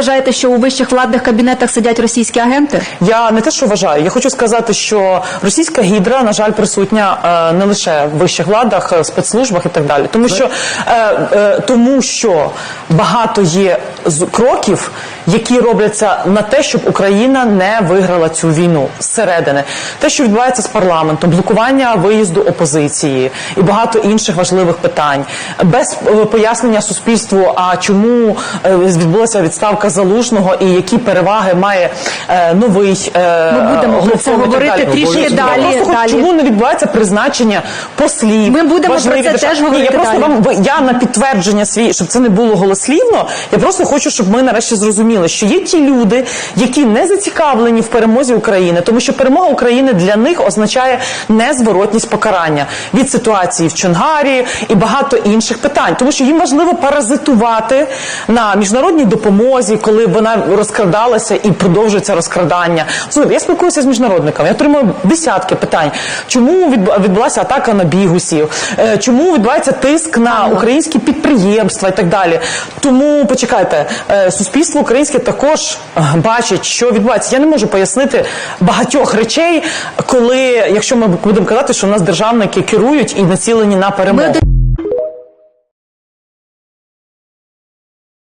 вважаєте, що у вищих владних кабінетах сидять російські агенти? Я не те, що вважаю. Я хочу сказати, що російська гідра, на жаль, присутня е, не лише в вищих владах, е, спецслужбах і так далі. Тому що, е, е, тому що багато є з- кроків, які робляться на те, щоб Україна не виграла цю війну зсередини. Те, що відбувається з парламентом, блокування виїзду опозиції і багато інших важливих питань, без е, пояснення суспільству, а чому е, відбулася відставка залужного і які переваги має е, новий Ми будемо про це говорити трішки далі, просто далі. Чому не відбувається призначення послів? Ми будемо про це держав- теж Ні, Я просто далі. вам я на підтвердження свій, щоб це не було голослівно. Я просто хочу, щоб ми нарешті зрозуміли, що є ті люди, які не зацікавлені в перемозі України, тому що перемога України для них означає незворотність покарання від ситуації в Чонгарі і багато інших питань, тому що їм важливо паразитувати на міжнародній допомозі, коли вона розкрадалася і продовжується розкрадання. Слухайте, я спілкуюся з міжнародниками, я отримую десятки питань. Чому відбулася атака на бігусів? Е, Чому відбувається тиск на українські підприємства і так далі? Тому почекайте, е, суспільство українське також е, бачить, що відбувається. Я не можу пояснити багатьох речей, коли, якщо ми будемо казати, що у нас державники керують і націлені на перемогу.